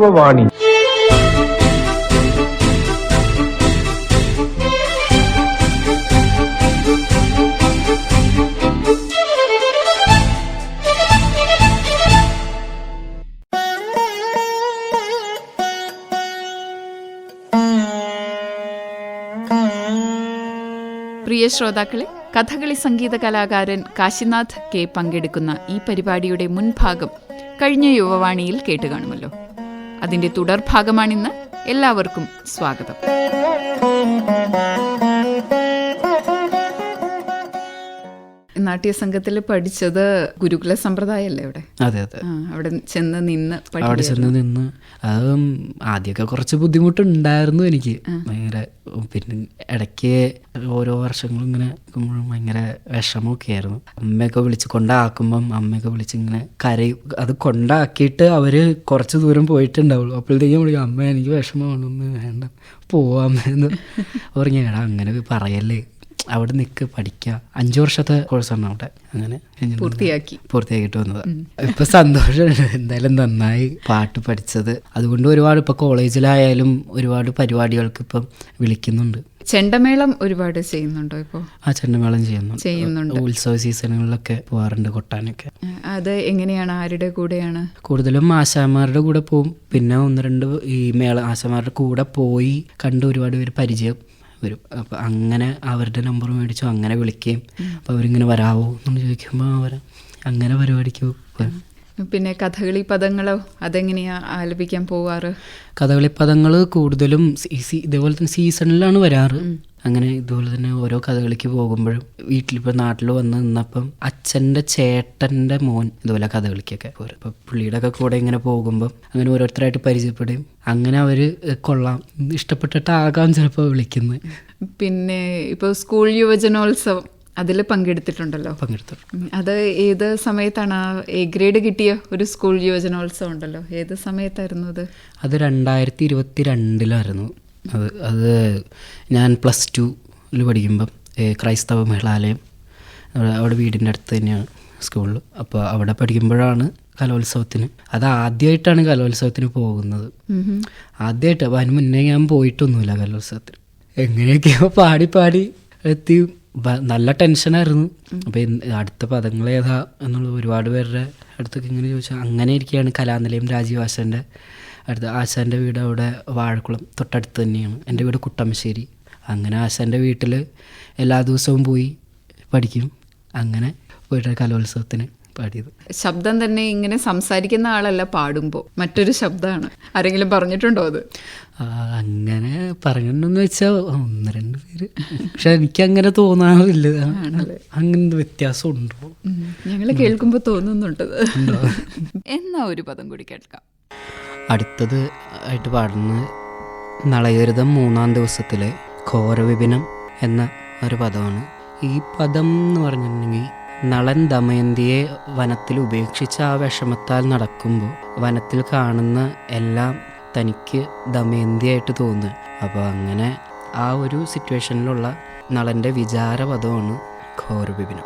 യുവവാണി പ്രിയ ശ്രോതാക്കളെ കഥകളി സംഗീത കലാകാരൻ കാശിനാഥ് കെ പങ്കെടുക്കുന്ന ഈ പരിപാടിയുടെ മുൻഭാഗം കഴിഞ്ഞ യുവവാണിയിൽ കേട്ടുകാണുമല്ലോ. അതിന്റെ തുടർഭാഗമാണിന്ന് എല്ലാവർക്കും സ്വാഗതം. നാട്യസംഘത്തിൽ പഠിച്ചത് ഗുരുകുല സമ്പ്രദായമല്ലേ അവിടെ? അതെ അതെ. അവിടെ ചെന്ന് നിന്ന് അവിടെ ചെന്ന് നിന്ന്. അത് ആദ്യമൊക്കെ കുറച്ച് ബുദ്ധിമുട്ടുണ്ടായിരുന്നു എനിക്ക്. ഭയങ്കര പിന്നെ ഇടയ്ക്ക് ഓരോ വർഷങ്ങളും ഇങ്ങനെ നിൽക്കുമ്പോഴും ഭയങ്കര വിഷമമൊക്കെ ആയിരുന്നു അമ്മയൊക്കെ വിളിച്ച് കൊണ്ടാക്കുമ്പം അമ്മയൊക്കെ വിളിച്ച് ഇങ്ങനെ കരയും അത് കൊണ്ടാക്കിയിട്ട് അവർ കുറച്ച് ദൂരം പോയിട്ടുണ്ടാവുള്ളൂ. അപ്പോഴത്തേക്കും വിളിക്കും അമ്മ എനിക്ക് വിഷമമാണെന്ന് വേണ്ട പോവാമെന്ന് പറഞ്ഞു അങ്ങനെ പറയല്ലേ? അവിടെ നിൽക്ക് പഠിക്കുക അഞ്ചു വർഷത്തെ കോഴ്സാണ് അവിടെ. അങ്ങനെ പൂർത്തിയാക്കി. പൂർത്തിയാക്കിയിട്ട് വന്നത് ഇപ്പൊ സന്തോഷമുണ്ട് എന്തായാലും നന്നായി പാട്ട് പഠിച്ചത്. അതുകൊണ്ട് ഒരുപാട് ഇപ്പൊ കോളേജിലായാലും ഒരുപാട് പരിപാടികൾക്ക് ഇപ്പം വിളിക്കുന്നുണ്ട്. ചെണ്ടമേളം ഒരുപാട് ചെയ്യുന്നുണ്ടോ ഇപ്പോ? ആ ചെണ്ടമേളം ചെയ്യുന്നുണ്ട് ചെയ്യുന്നുണ്ട്. ഉത്സവ സീസണുകളിലൊക്കെ പോവാറുണ്ട് കൊട്ടാനൊക്കെ. അത് എങ്ങനെയാണ്? ആരുടെ കൂടെയാണ്? കൂടുതലും ആശാമാരുടെ കൂടെ പോവും. പിന്നെ ഒന്ന് രണ്ട് ഈ മേള ആശാമാരുടെ കൂടെ പോയി കണ്ട് ഒരുപാട് പേര് പരിചയം വരും. അപ്പം അങ്ങനെ അവരുടെ നമ്പർ മേടിച്ചു അങ്ങനെ വിളിക്കുകയും അപ്പോൾ അവരിങ്ങനെ വരാവോ എന്ന് ചോദിക്കുമ്പോൾ അവർ അങ്ങനെ പരിപാടിക്ക് പോകും പിന്നെ കഥകളി പദങ്ങളോ അതെങ്ങനെയാ ആലപിക്കാൻ പോവാറ്? കഥകളി പദങ്ങൾ കൂടുതലും ഇതേപോലെ തന്നെ സീസണിലാണ് വരാറ്. അങ്ങനെ ഇതുപോലെ തന്നെ ഓരോ കഥകളിക്ക് പോകുമ്പോഴും വീട്ടിലിപ്പോൾ നാട്ടിൽ വന്ന് നിന്നപ്പം അച്ഛന്റെ ചേട്ടന്റെ മോൻ ഇതുപോലെ കഥകളിക്കൊക്കെ പോരും. അപ്പം പുള്ളിയുടെ ഒക്കെ കൂടെ ഇങ്ങനെ പോകുമ്പം അങ്ങനെ ഓരോരുത്തരായിട്ട് പരിചയപ്പെടുകയും അങ്ങനെ അവർ കൊള്ളാം. ഇഷ്ടപ്പെട്ടിട്ടാകാം ചിലപ്പോൾ വിളിക്കുന്നത് പിന്നെ ഇപ്പോൾ സ്കൂൾ യുവജനോത്സവം. അതിൽ പങ്കെടുത്തിട്ടുണ്ടല്ലോ. പങ്കെടുത്തു അത് ഏത് സമയത്താണ് എ ഗ്രേഡ് കിട്ടിയ ഒരു സ്കൂൾ യുവജനോത്സവം ഉണ്ടല്ലോ? ഏത് സമയത്തായിരുന്നു അത്? അത് രണ്ടായിരത്തി ഇരുപത്തി രണ്ടിലായിരുന്നു അത് അത് ഞാൻ പ്ലസ് ടുവിൽ പഠിക്കുമ്പം ക്രൈസ്തവ മഹിളാലയം അവിടെ വീടിന്റെ അടുത്ത് തന്നെയാണ് സ്കൂളിൽ അപ്പോൾ അവിടെ പഠിക്കുമ്പോഴാണ് കലോത്സവത്തിന്. അത് ആദ്യമായിട്ടാണ് കലോത്സവത്തിന് പോകുന്നത്. ആദ്യമായിട്ട് അപ്പോൾ അതിന് മുന്നേ ഞാൻ പോയിട്ടൊന്നുമില്ല കലോത്സവത്തിന്. എങ്ങനെയൊക്കെയോ പാടി പാടി എത്തി. നല്ല ടെൻഷനായിരുന്നു. അപ്പോൾ അടുത്ത പദങ്ങൾ ഏതാ എന്നുള്ള ഒരുപാട് പേരുടെ അടുത്തൊക്കെ ഇങ്ങനെ ചോദിച്ചാൽ അങ്ങനെ ഇരിക്കുകയാണ് കലാനിലയം രാജീവ് ആശാന്റെ അടുത്ത്. ആശാന്റെ വീട് അവിടെ വാഴക്കുളം തൊട്ടടുത്ത് തന്നെയാണ്. എന്റെ വീട് കുട്ടമ്മശ്ശേരി അങ്ങനെ ആശാന്റെ വീട്ടിൽ എല്ലാ ദിവസവും പോയി പഠിക്കും. അങ്ങനെ പോയിട്ട് കലോത്സവത്തിന്. പാടിയത്. ശബ്ദം തന്നെ ഇങ്ങനെ സംസാരിക്കുന്ന ആളല്ല പാടുമ്പോൾ മറ്റൊരു ശബ്ദമാണ് ആരെങ്കിലും പറഞ്ഞിട്ടുണ്ടോ അത്? അങ്ങനെ പറഞ്ഞിട്ടുണ്ടെന്ന് വെച്ചാൽ ഒന്ന് രണ്ട് പേര്. പക്ഷെ എനിക്ക് അങ്ങനെ തോന്നാറില്ല അങ്ങനെ വ്യത്യാസം ഉണ്ടോ ഞങ്ങൾ കേൾക്കുമ്പോൾ തോന്നുന്നുണ്ട്. എന്നാ ഒരു പദം കൂടി കേൾക്കാം. അടുത്തത് ആയിട്ട് പാടുന്നത് നളയരുതം മൂന്നാം ദിവസത്തിലെ ഘോരവിപിനം എന്ന ഒരു പദമാണ്. ഈ പദം എന്ന് പറഞ്ഞിട്ടുണ്ടെങ്കിൽ നളൻ ദമയന്തിയെ വനത്തിൽ ഉപേക്ഷിച്ച ആ വിഷമത്താൽ നടക്കുമ്പോൾ വനത്തിൽ കാണുന്ന എല്ലാം തനിക്ക് ദമയന്തിയായിട്ട് തോന്നുക അപ്പോൾ അങ്ങനെ ആ ഒരു സിറ്റുവേഷനിലുള്ള നളന്റെ വിചാരപദമാണ് ഘോരവിപിനം.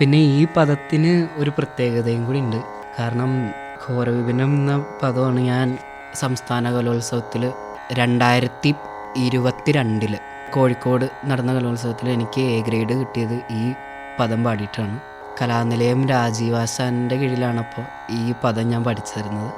പിന്നെ ഈ പദത്തിന് ഒരു പ്രത്യേകതയും കൂടി ഉണ്ട്. കാരണം ഘോരവിപിനം എന്ന പദമാണ് ഞാൻ സംസ്ഥാന കലോത്സവത്തിൽ രണ്ടായിരത്തി ഇരുപത്തിരണ്ടിൽ കോഴിക്കോട് നടന്ന കലോത്സവത്തിൽ എനിക്ക് എ ഗ്രേഡ് കിട്ടിയത് ഈ പദം പാടിയിട്ടാണ്. കലാനിലയം രാജീവ് ആശാന്റെ കീഴിലാണ് അപ്പോൾ ഈ പദം ഞാൻ പഠിച്ചിരുന്നത്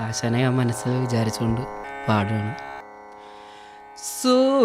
ആശാനെ ഞാൻ മനസ്സിൽ വിചാരിച്ചുകൊണ്ട് പാടുകയാണ് സുരനാഥവരൈ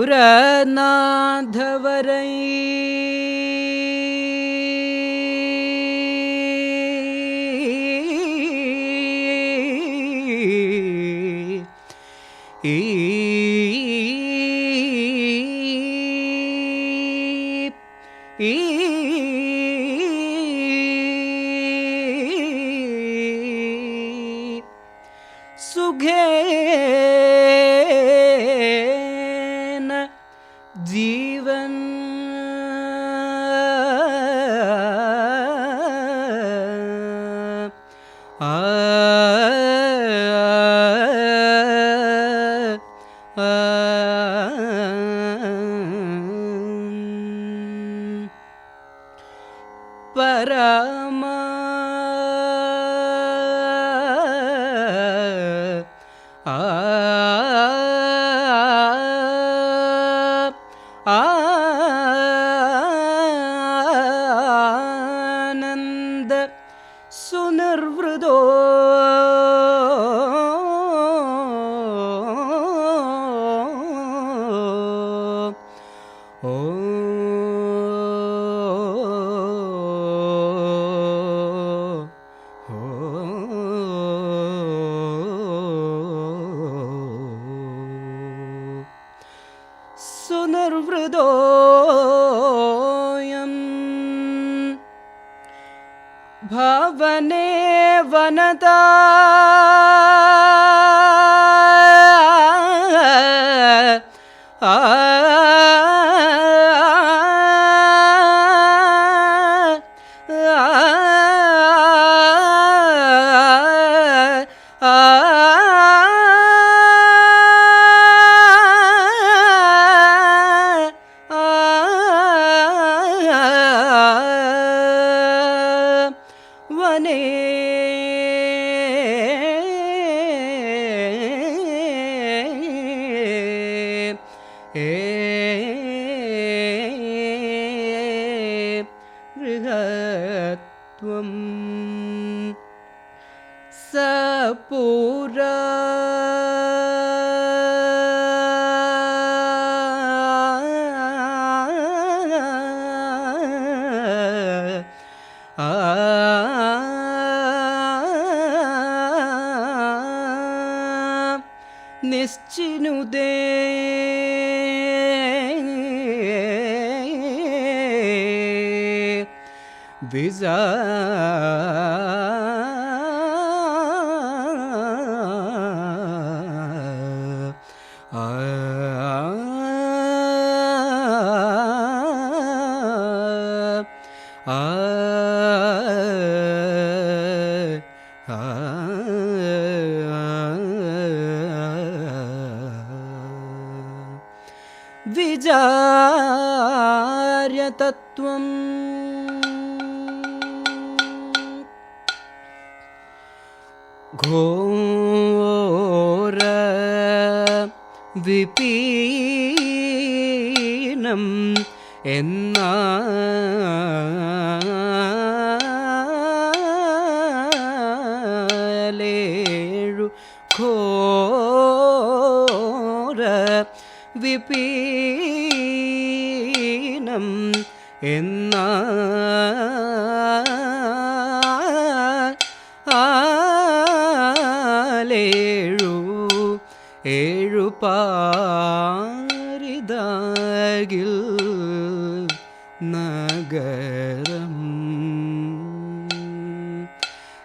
uh, ta विजा വിപീനം. എന്നാലേഴു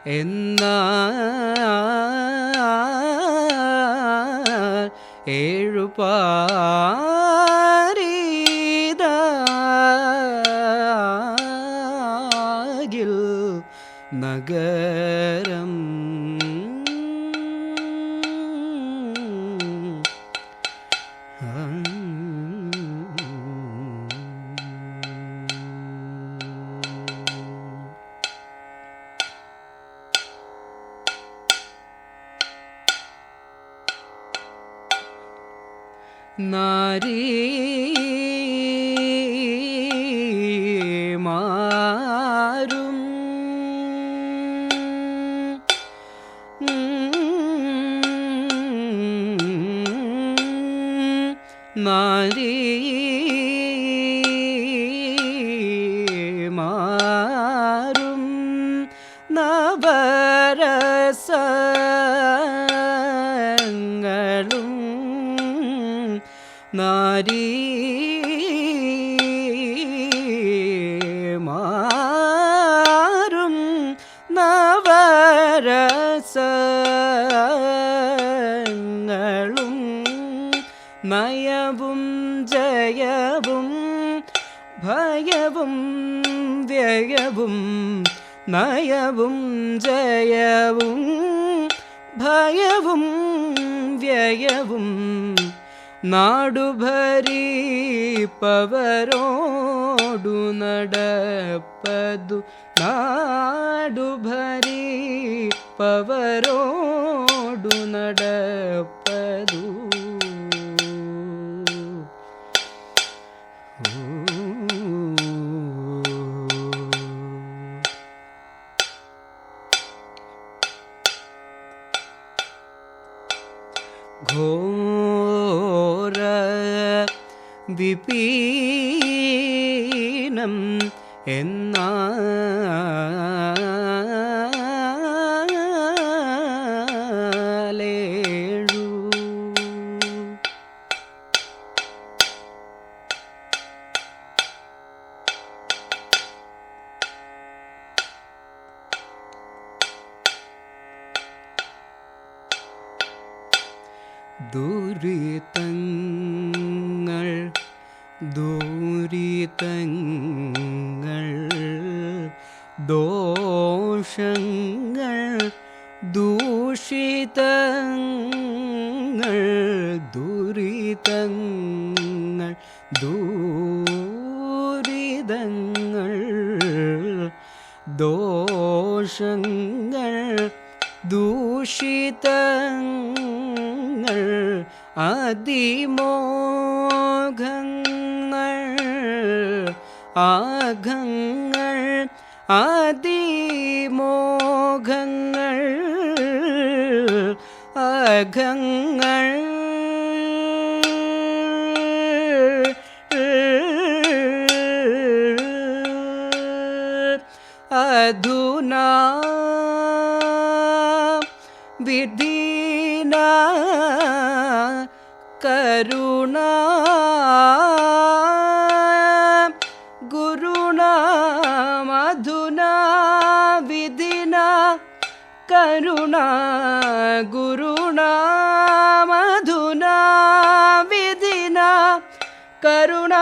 എന്നാ ഏഴു 啊。ജയവും ഭയവും വ്യയവും നയവും ജയവും ഭയവും വ്യയവും നാടുഭരീപ്പവരോടു നടപ്പതു പവരോടു നടപ്പതു വിപീനം എന്നാലേഴു ദൂഷിതങ്ങൾ ദുരിതങ്ങൾ ദൂരിതങ്ങൾ ദോഷങ്ങൾ ദൂഷിതങ്ങൾ അതിമോഘങ്ങൾ ആഘങ്ങൾ അതിമോഘങ്ങൾ അഘങ്ങൾ അധുനാ വിധീന കരുണ ഗുരുണ മധുന വിധിന കരുണ ഗുരുണ മധുന വിധിന കരുണ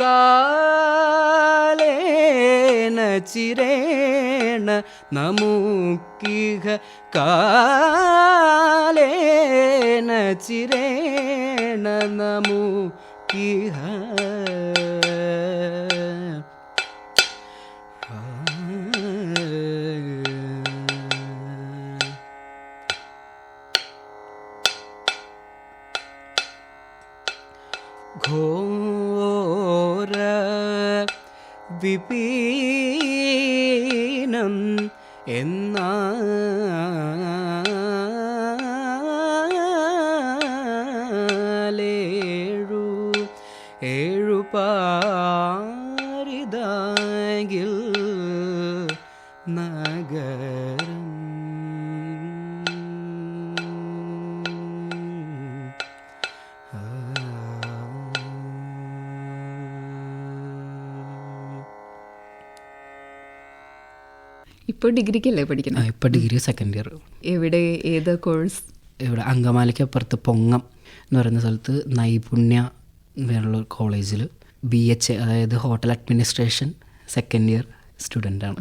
कालेन चिरेण नमो किघ काले चिरेण नमो किघ വിപീനം എന്നാലേഴു ഏഴു പാരിതാകിൽ ഇപ്പോൾ ഡിഗ്രിക്കല്ലേ പഠിക്കുന്നത് ഇപ്പോൾ ഡിഗ്രി സെക്കൻഡ് ഇയർ എവിടെ ഏത് കോഴ്സ് ഇവിടെ അങ്കമാലിക്ക് അപ്പുറത്ത് പൊങ്ങം എന്ന് പറയുന്ന സ്ഥലത്ത് നൈപുണ്യ എന്നുള്ള കോളേജിൽ ബി എച്ച് അതായത് ഹോട്ടൽ അഡ്മിനിസ്ട്രേഷൻ സെക്കൻഡ് ഇയർ സ്റ്റുഡന്റാണ്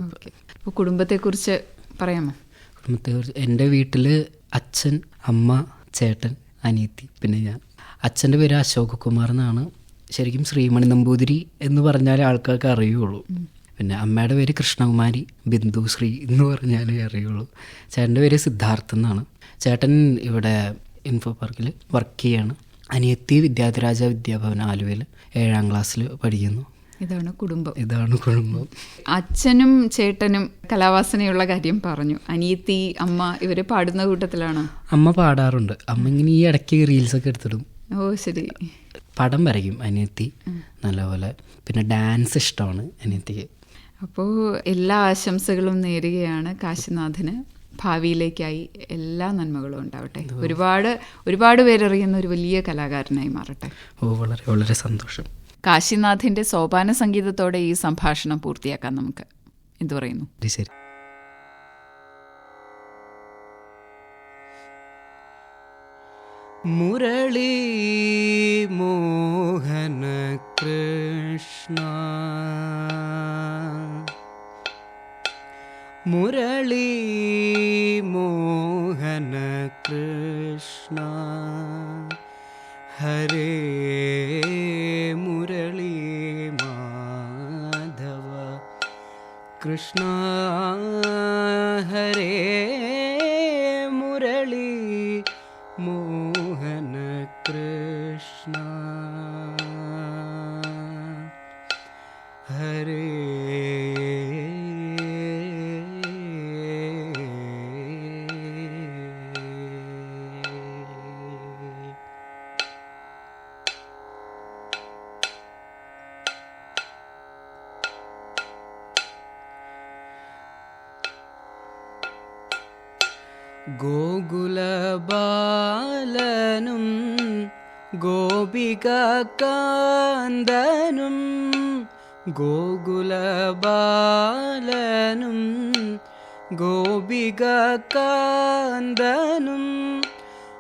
അപ്പോൾ കുടുംബത്തെക്കുറിച്ച് പറയാമോ? കുടുംബത്തെക്കുറിച്ച് എന്റെ വീട്ടിൽ അച്ഛൻ അമ്മ ചേട്ടൻ അനിയത്തി പിന്നെ ഞാൻ. അച്ഛന്റെ പേര് അശോക് കുമാർ എന്നാണ്. ശരിക്കും ശ്രീമണി നമ്പൂതിരി എന്ന് പറഞ്ഞാൽ ആൾക്കാർക്ക് അറിയുള്ളൂ. പിന്നെ അമ്മയുടെ പേര് കൃഷ്ണകുമാരി ബിന്ദു ശ്രീ എന്ന് പറഞ്ഞാലേ അറിയുള്ളൂ. ചേട്ടന്റെ പേര് സിദ്ധാർത്ഥ് എന്നാണ്. ചേട്ടൻ ഇവിടെ ഇൻഫോ പാർക്കിൽ വർക്ക് ചെയ്യാണ്. അനിയത്തി വിദ്യാധിരാജ വിദ്യാഭവൻ ആലുവയിൽ ഏഴാം ക്ലാസ്സിൽ പഠിക്കുന്നു. ഇതാണ് കുടുംബം. ഇതാണ് കുടുംബം. അച്ഛനും ചേട്ടനും കലാവാസനയുള്ള കാര്യം പറഞ്ഞു. അനിയത്തി അമ്മ ഇവർ പാടുന്ന കൂട്ടത്തിലാണ്? അമ്മ പാടാറുണ്ട്. അമ്മ ഇങ്ങനെ ഈ ഇടയ്ക്ക് റീൽസൊക്കെ എടുത്തിടും. ഓ ശരി. പടം വരയ്ക്കും അനിയത്തി. നല്ലപോലെ. പിന്നെ ഡാൻസ് ഇഷ്ടമാണ് അനിയത്തിക്ക്. അപ്പോൾ എല്ലാ ആശംസകളും നേരുകയാണ് കാശിനാഥന്. ഭാവിയിലേക്കായി എല്ലാ നന്മകളും ഉണ്ടാവട്ടെ. ഒരുപാട് ഒരുപാട് പേരറിയുന്ന ഒരു വലിയ കലാകാരനായി മാറട്ടെ. ഓ വളരെ വളരെ സന്തോഷം. കാശിനാഥിന്റെ സോപാന സംഗീതത്തോടെ ഈ സംഭാഷണം പൂർത്തിയാക്കാം നമുക്ക്. എന്തു പറയുന്നു? ശരി. മുരളി മോഹന കൃഷ്ണ. മുരളീ മോഹന കൃഷ്ണ. ഹരേ മുരളീ മാധവ. കൃഷ്ണ ഹരേ കാന്തനും ഗോകുലബാലനും ഗോപിക കാന്തനും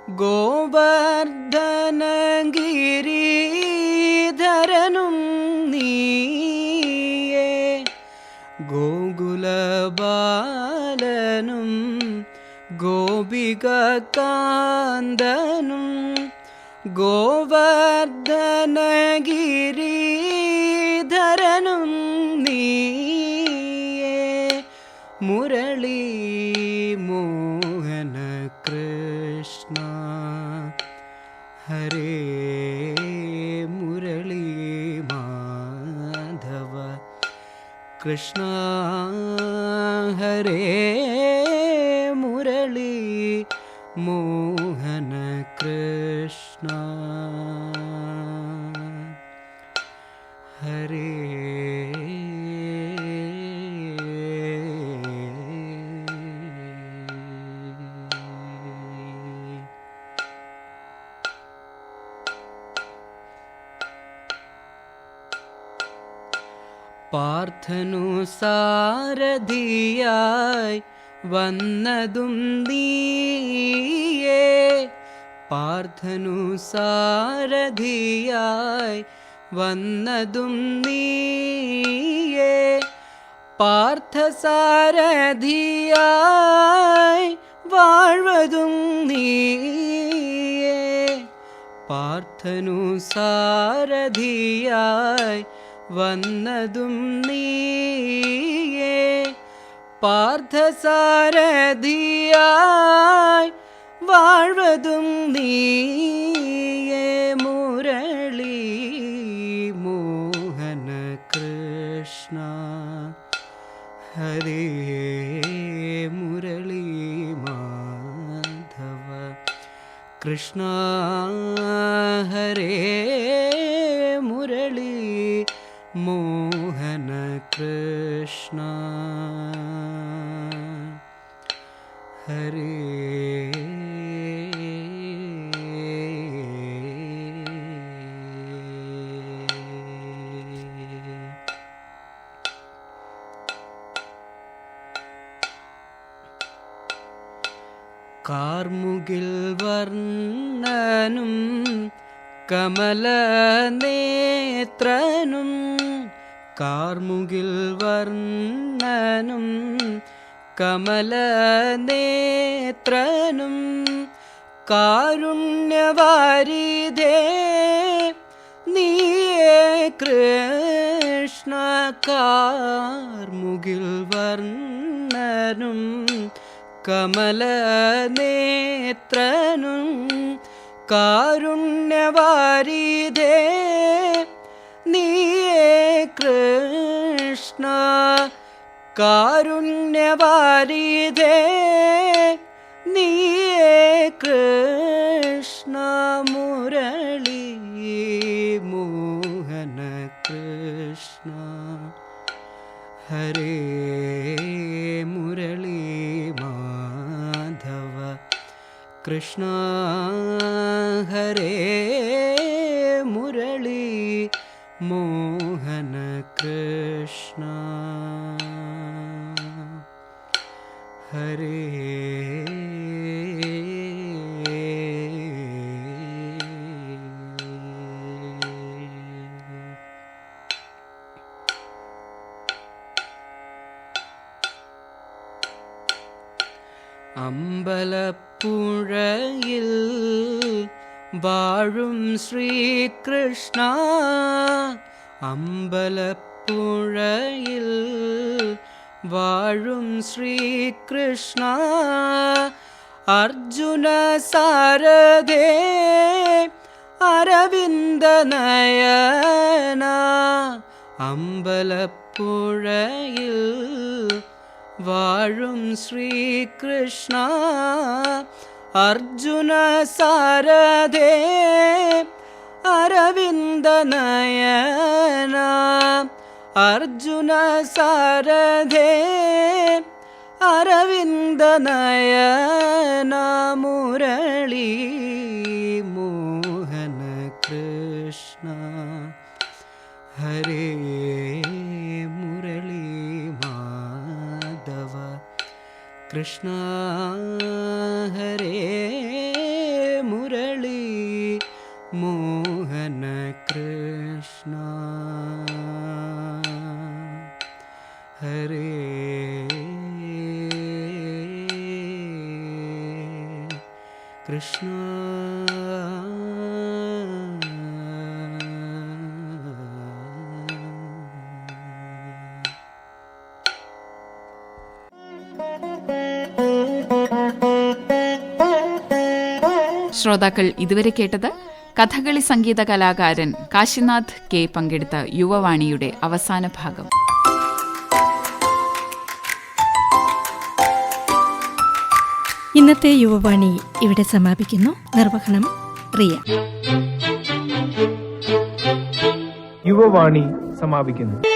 ഗോവർദ്ധനഗിരിധരനും നീയേ. ഗോകുലബാലനും ഗോപിക കാന്തനും ഗോവർദ്ധനഗിരിധരനും നീയേ. മുരളി മോഹന കൃഷ്ണ. ഹരേ മുരളി മാധവ. കൃഷ്ണ ഹരേ മുരളി മോഹന കൃഷ്ണ. ഹരേ പാർത്ഥനു സാരഥിയായി വന്നതും നീയേ പാർത്ഥനു സാരഥിയായി വന്നതും നീയേ. പാർത്ഥസാരഥിയായി വാഴ്വതും നീയേ. പാർത്ഥനു സാരഥിയായി വന്നതും നീയേ. പാർത്ഥസാരഥിയായി വാഴ്വതും നീയെ മുരളി മോഹന കൃഷ്ണ. ഹരേ മുരളി മാധവ. കൃഷ്ണ ഹരേ കാർമുകിൽ വർണനും കമലനേത്രനും കാരുണ്യവാരിതേ നീയേ കൃഷ്ണ കാർമുകിൽ വർണനും കമലനേത്രനും കാരുണ്യവാരിതേ നീയേ കൃഷ്ണ കാരുണ്യവാരിതേ നീയേ കൃഷ്ണ മുരളി മോഹന കൃഷ്ണ. ഹരേ മുരളി മാധവ കൃഷ്ണ ഹരേ வாழும் ஸ்ரீகிருஷ்ணா அம்பலப்புழையில் வாழும் ஸ்ரீகிருஷ்ணா அர்ஜுன சாரதே அரவிந்த நயனா அம்பலப்புழையில் வாழும் ஸ்ரீகிருஷ்ணா അർജുന സാരഥേ അരവിന്ദ നയന അർജുന സാരഥേ അരവിന്ദ നയന മുരളി കൃഷ്ണ ഹരേ മുരളി മോഹന കൃഷ്ണ. ഹരേ. കൃഷ്ണ ശ്രോതാക്കൾ ഇതുവരെ കേട്ടത് കഥകളി സംഗീത കലാകാരൻ കാശിനാഥ് കെ പങ്കെടുത്ത യുവവാണിയുടെ അവസാന ഭാഗം. ഇന്നത്തെ യുവവാണി ഇവിടെ സമാപിക്കുന്നു. നിർവഹണം പ്രിയ. യുവവാണി സമാപിക്കുന്നു.